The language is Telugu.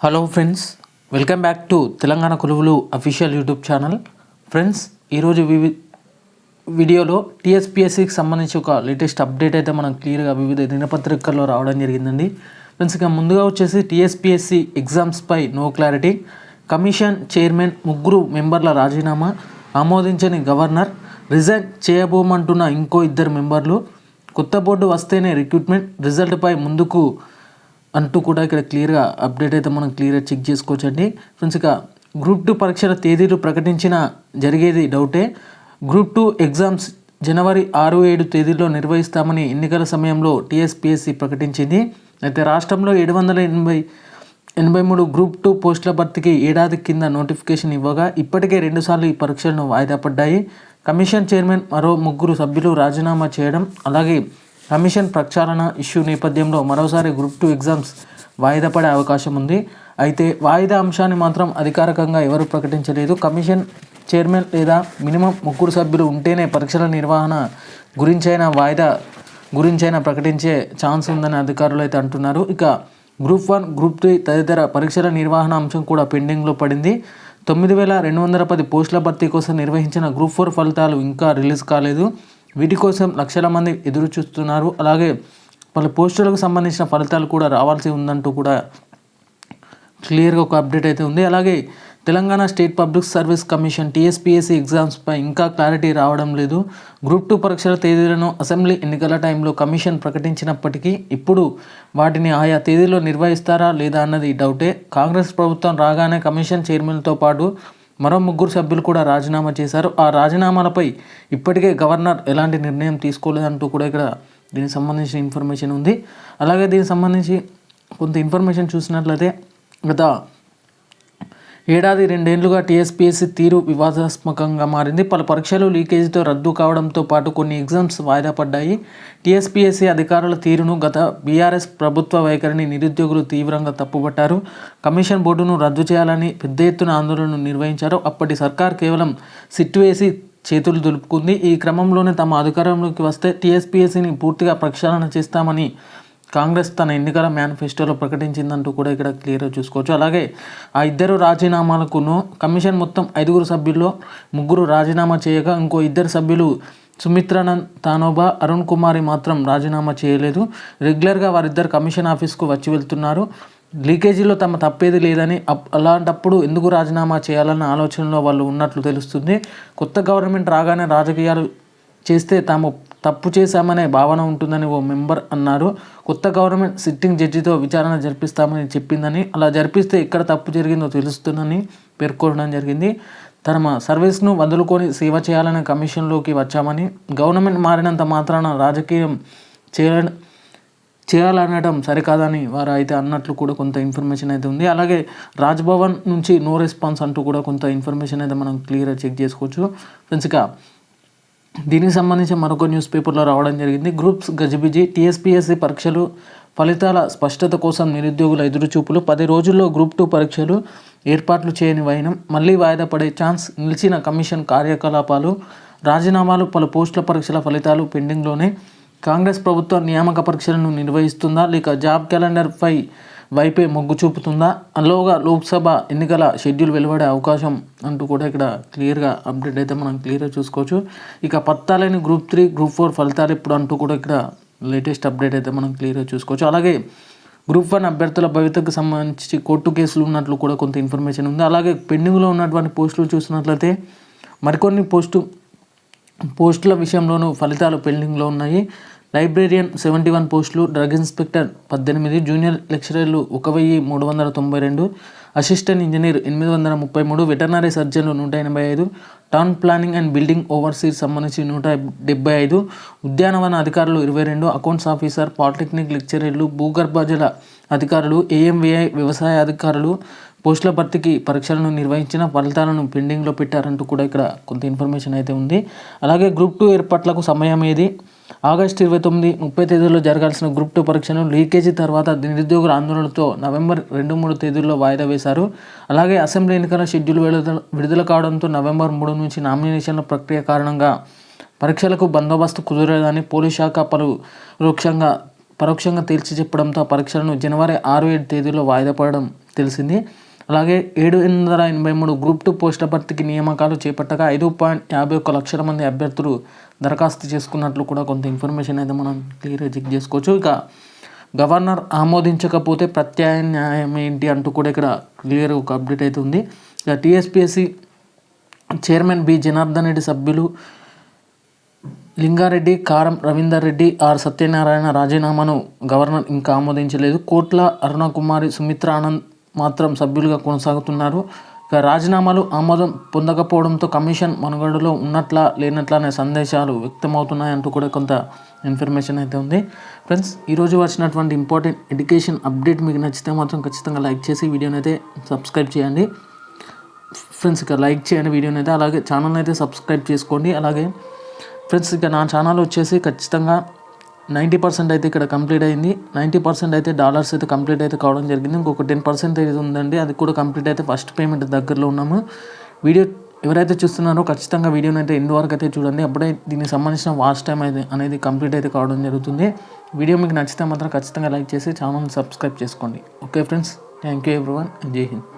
Hello friends welcome back to Telangana కొలువులు అఫీషియల్ యూట్యూబ్ ఛానల్ ఫ్రెండ్స్ ఈరోజు వివి వీడియోలో టీఎస్పిఎస్సికి సంబంధించి ఒక లేటెస్ట్ అప్డేట్ అయితే మనం క్లియర్గా వివిధ దినపత్రికల్లో రావడం జరిగిందండి. ఫ్రెండ్స్ ఇక ముందుగా వచ్చేసి టీఎస్పిఎస్సి ఎగ్జామ్స్పై నో క్లారిటీ కమిషన్ చైర్మన్ ముగ్గురు మెంబర్ల రాజీనామా. ఆమోదించని గవర్నర్. రిజైన్ చేయబోమంటున్న ఇంకో ఇద్దరు మెంబర్లు. కొత్త బోర్డు వస్తేనే రిక్రూట్మెంట్ రిజల్ట్పై ముందుకు అంటూ కూడా ఇక్కడ క్లియర్గా అప్డేట్ అయితే మనం క్లియర్గా చెక్ చేసుకోవచ్చండి. ఫ్రెండ్స్ ఇక గ్రూప్ టూ పరీక్షల తేదీలు ప్రకటించిన జరిగేది డౌటే. గ్రూప్ టూ ఎగ్జామ్స్ జనవరి ఆరు ఏడు తేదీల్లో నిర్వహిస్తామని ఎన్నికల సమయంలో టీఎస్పీఎస్సీ ప్రకటించింది. అయితే రాష్ట్రంలో ఏడు వందల ఎనభై ఎనభై మూడు గ్రూప్ టూ పోస్టుల భర్తీకి ఏడాది కింద నోటిఫికేషన్ ఇవ్వగా ఇప్పటికే రెండుసార్లు ఈ పరీక్షలను వాయిదా పడ్డాయి. కమిషన్ చైర్మన్ మరో ముగ్గురు సభ్యులు రాజీనామా చేయడం అలాగే కమిషన్ ప్రక్షాళన ఇష్యూ నేపథ్యంలో మరోసారి గ్రూప్ టూ ఎగ్జామ్స్ వాయిదా పడే అవకాశం ఉంది. అయితే వాయిదా అంశాన్ని మాత్రం అధికారికంగా ఎవరు ప్రకటించలేదు. కమిషన్ చైర్మన్ లేదా మినిమం ముగ్గురు సభ్యులు ఉంటేనే పరీక్షల నిర్వహణ గురించైనా వాయిదా గురించైనా ప్రకటించే ఛాన్స్ ఉందని అధికారులు అయితే అంటున్నారు. ఇక గ్రూప్ వన్ గ్రూప్ త్రీ తదితర పరీక్షల నిర్వహణ అంశం కూడా పెండింగ్లో పడింది. తొమ్మిది వేల రెండు వందల పది పోస్టుల భర్తీ కోసం నిర్వహించిన గ్రూప్ ఫోర్ ఫలితాలు ఇంకా రిలీజ్ కాలేదు. వీటి కోసం లక్షల మంది ఎదురు చూస్తున్నారు అలాగే పలు పోస్టులకు సంబంధించిన ఫలితాలు కూడా రావాల్సి ఉందంటూ కూడా క్లియర్గా ఒక అప్డేట్ అయితే ఉంది. అలాగే Telangana state public service commission TSPSC ఎగ్జామ్స్పై ఇంకా క్లారిటీ రావడం లేదు. గ్రూప్ టూ పరీక్షల తేదీలను అసెంబ్లీ ఎన్నికల టైంలో కమిషన్ ప్రకటించినప్పటికీ ఇప్పుడు వాటిని ఆయా తేదీలో నిర్వహిస్తారా లేదా అన్నది డౌటే. కాంగ్రెస్ ప్రభుత్వం రాగానే కమిషన్ చైర్మన్తో పాటు మరో ముగ్గురు సభ్యులు కూడా రాజీనామా చేశారు. ఆ రాజీనామాలపై ఇప్పటికే గవర్నర్ ఎలాంటి నిర్ణయం తీసుకోలేదంటూ కూడా ఇక్కడ దీనికి సంబంధించిన ఇన్ఫర్మేషన్ ఉంది. అలాగే దీనికి సంబంధించి కొంత ఇన్ఫర్మేషన్ చూసినట్లయితే గత ఏడాది రెండేళ్ళుగా టీఎస్పీఎస్సీ తీరు వివాదాత్మకంగా మారింది. పలు పరీక్షలు లీకేజీతో రద్దు కావడంతో పాటు కొన్ని ఎగ్జామ్స్ వాయిదా పడ్డాయి. టీఎస్పీఎస్సీ అధికారుల తీరును గత బీఆర్ఎస్ ప్రభుత్వ వైఖరిని నిరుద్యోగులు తీవ్రంగా తప్పుపట్టారు కమిషన్ బోర్డును రద్దు చేయాలని పెద్ద ఎత్తున ఆందోళనను నిర్వహించారు. అప్పటి సర్కార్ కేవలం సిట్టు వేసి చేతులు దులుపుకుంది. ఈ క్రమంలోనే తమ అధికారంలోకి వస్తే టీఎస్పీఎస్సీని పూర్తిగా ప్రక్షాళన చేస్తామని కాంగ్రెస్ తన ఎన్నికల మేనిఫెస్టోలో ప్రకటించిందంటూ కూడా ఇక్కడ క్లియర్గా చూసుకోవచ్చు. అలాగే ఆ ఇద్దరు రాజీనామాలకును కమిషన్ మొత్తం ఐదుగురు సభ్యుల్లో ముగ్గురు రాజీనామా చేయగా ఇంకో ఇద్దరు సభ్యులు సుమిత్రానంద్ తానోబా అరుణ్ కుమారి మాత్రం రాజీనామా చేయలేదు. రెగ్యులర్గా వారిద్దరు కమిషన్ ఆఫీస్కు వచ్చి వెళ్తున్నారు. లీకేజీలో తమ తప్పేది లేదని అప్- అలాంటప్పుడు ఎందుకు రాజీనామా చేయాలన్న ఆలోచనలో వాళ్ళు ఉన్నట్లు తెలుస్తుంది. కొత్త గవర్నమెంట్ రాగానే రాజకీయాలు చేస్తే తాము తప్పు చేశామనే భావన ఉంటుందని ఓ మెంబర్ అన్నారు. కొత్త గవర్నమెంట్ సిట్టింగ్ జడ్జితో విచారణ జరిపిస్తామని చెప్పిందని అలా జరిపిస్తే ఎక్కడ తప్పు జరిగిందో తెలుస్తుందని పేర్కొనడం జరిగింది. తమ సర్వీస్ను వదులుకొని సేవ చేయాలనే కమిషన్లోకి వచ్చామని గవర్నమెంట్ మారినంత మాత్రాన రాజకీయం చేయ చేయాలనడం సరికాదని వారు అయితే అన్నట్లు కూడా కొంత ఇన్ఫర్మేషన్ అయితే ఉంది. అలాగే రాజ్భవన్ నుంచి నో రెస్పాన్స్ అంటూ కూడా కొంత ఇన్ఫర్మేషన్ అయితే మనం క్లియర్గా చెక్ చేసుకోవచ్చు. ఫ్రెండ్స్ ఇక దీనికి సంబంధించి మరొక న్యూస్ పేపర్లో రావడం జరిగింది. గ్రూప్స్ గజిబిజి టీఎస్పీఎస్సీ పరీక్షలు ఫలితాల స్పష్టత కోసం నిరుద్యోగుల ఎదురుచూపులు పది రోజుల్లో గ్రూప్ టూ పరీక్షలు ఏర్పాట్లు చేయని వైనం మళ్ళీ వాయిదా పడే ఛాన్స్ నిలిచిన కమిషన్ కార్యకలాపాలు రాజీనామాలు పలు పోస్టుల పరీక్షల ఫలితాలు పెండింగ్లోనే. కాంగ్రెస్ ప్రభుత్వం నియామక పరీక్షలను నిర్వహిస్తుందా? లేక జాబ్ క్యాలెండర్పై వైపే మొగ్గు చూపుతుందా? అలోగా లోక్సభ ఎన్నికల షెడ్యూల్ వెలువడే అవకాశం అంటూ కూడా ఇక్కడ క్లియర్గా అప్డేట్ అయితే మనం క్లియర్గా చూసుకోవచ్చు. ఇక పత్తాలేని గ్రూప్ త్రీ గ్రూప్ ఫోర్ ఫలితాలు ఇప్పుడు అంటూ కూడా ఇక్కడ లేటెస్ట్ అప్డేట్ అయితే మనం క్లియర్గా చూసుకోవచ్చు. అలాగే గ్రూప్ వన్ అభ్యర్థుల భవితకు సంబంధించి కోర్టు కేసులు ఉన్నట్లు కూడా కొంత ఇన్ఫర్మేషన్ ఉంది. అలాగే పెండింగ్లో ఉన్నటువంటి పోస్టులు చూసినట్లయితే మరికొన్ని పోస్టు పోస్టుల విషయంలోనూ ఫలితాలు పెండింగ్లో ఉన్నాయి. లైబ్రేరియన్ సెవెంటీ వన్ పోస్టులు డ్రగ్ ఇన్స్పెక్టర్ పద్దెనిమిది జూనియర్ లెక్చరర్లు ఒక వెయ్యి మూడు వందల తొంభై రెండు అసిస్టెంట్ ఇంజనీర్ ఎనిమిది వందల ముప్పై మూడు వెటర్నరీ సర్జన్లు నూట ఎనభై ఐదు town planning and building overseas సంబంధించి నూట డెబ్బై ఐదు ఉద్యానవన అధికారులు ఇరవై రెండు అకౌంట్స్ ఆఫీసర్ పాలిటెక్నిక్ లెక్చరర్లు భూగర్భ జల అధికారులు ఏఎంవిఐ వ్యవసాయ అధికారులు పోస్టుల భర్తీకి పరీక్షలను నిర్వహించిన ఫలితాలను పెండింగ్లో పెట్టారంటూ కూడా ఇక్కడ కొంత ఇన్ఫర్మేషన్ అయితే ఉంది. అలాగే గ్రూప్ టూ ఏర్పాట్లకు సమయం ఏది ఆగస్టు ఇరవై తొమ్మిది ముప్పై తేదీల్లో జరగాల్సిన గ్రూప్ టూ పరీక్షను లీకేజీ తర్వాత నిరుద్యోగుల ఆందోళనతో నవంబర్ రెండు మూడు తేదీల్లో వాయిదా వేశారు. అలాగే అసెంబ్లీ ఎన్నికల షెడ్యూల్ విడుదల విడుదల కావడంతో నవంబర్ మూడు నుంచి నామినేషన్ల ప్రక్రియ కారణంగా పరీక్షలకు బందోబస్తు కుదరలేదని పోలీస్ శాఖ పలు పరోక్షంగా పరోక్షంగా తేల్చి చెప్పడంతో పరీక్షలను జనవరి ఆరు ఏడు తేదీలో వాయిదా పడడం తెలిసింది. అలాగే ఏడు వందల ఎనభై మూడు గ్రూప్ టూ పోస్టుల భర్తీకి నియామకాలు చేపట్టగా ఐదు పాయింట్ యాభై ఒక్క లక్షల మంది అభ్యర్థులు దరఖాస్తు చేసుకున్నట్లు కూడా కొంత ఇన్ఫర్మేషన్ అయితే మనం క్లియర్గా చెక్ చేసుకోవచ్చు. ఇక గవర్నర్ ఆమోదించకపోతే ప్రత్యామ్నాయం ఏంటి అంటూ కూడా ఇక్కడ క్లియర్ ఒక అప్డేట్ అయితే ఉంది. ఇక TSPSC chairman B Janardhan Reddy సభ్యులు లింగారెడ్డి కారం రవీందర్ రెడ్డి ఆర్. సత్యనారాయణ రాజీనామాను గవర్నర్ ఇంకా ఆమోదించలేదు. కోట్ల అరుణకుమారి సుమిత్ర ఆనంద్ మాత్రం సభ్యులుగా కొనసాగుతున్నారు. ఇక రాజీనామాలు ఆమోదం పొందకపోవడంతో కమిషన్ మనుగడలో ఉన్నట్లా లేనట్లా అనే సందేశాలు వ్యక్తమవుతున్నాయంటూ కూడా కొంత ఇన్ఫర్మేషన్ అయితే ఉంది. ఫ్రెండ్స్ ఈరోజు వచ్చినటువంటి ఇంపార్టెంట్ ఎడ్యుకేషన్ అప్డేట్ మీకు నచ్చితే మాత్రం ఖచ్చితంగా లైక్ చేసి వీడియోని అయితే సబ్స్క్రైబ్ చేయండి. ఫ్రెండ్స్ ఇక లైక్ చేయండి వీడియోని అయితే అలాగే ఛానల్ అయితే సబ్స్క్రైబ్ చేసుకోండి. అలాగే ఫ్రెండ్స్ ఇక నా ఛానల్ వచ్చేసి ఖచ్చితంగా నైంటీ పర్సెంట్ అయితే ఇక్కడ కంప్లీట్ అయింది. నైంటీ పర్సెంట్ అయితే డాలర్స్ అయితే కంప్లీట్ అయితే కావడం జరిగింది. ఇంకొక టెన్ పర్సెంట్ అయితే ఉందండి. అది కూడా కంప్లీట్ అయితే ఫస్ట్ పేమెంట్ దగ్గరలో ఉన్నాము. వీడియో ఎవరైతే చూస్తున్నారో ఖచ్చితంగా వీడియోని అయితే ఎండ్ వరకు అయితే చూడండి. అప్పుడే దీనికి సంబంధించిన వాచ్ టైం అయితే అనేది కంప్లీట్ అయితే కావడం జరుగుతుంది. వీడియో మీకు నచ్చితే మాత్రం ఖచ్చితంగా లైక్ చేసి ఛానల్ని సబ్స్క్రైబ్ చేసుకోండి. Okay friends thank you everyone. జై హింద్.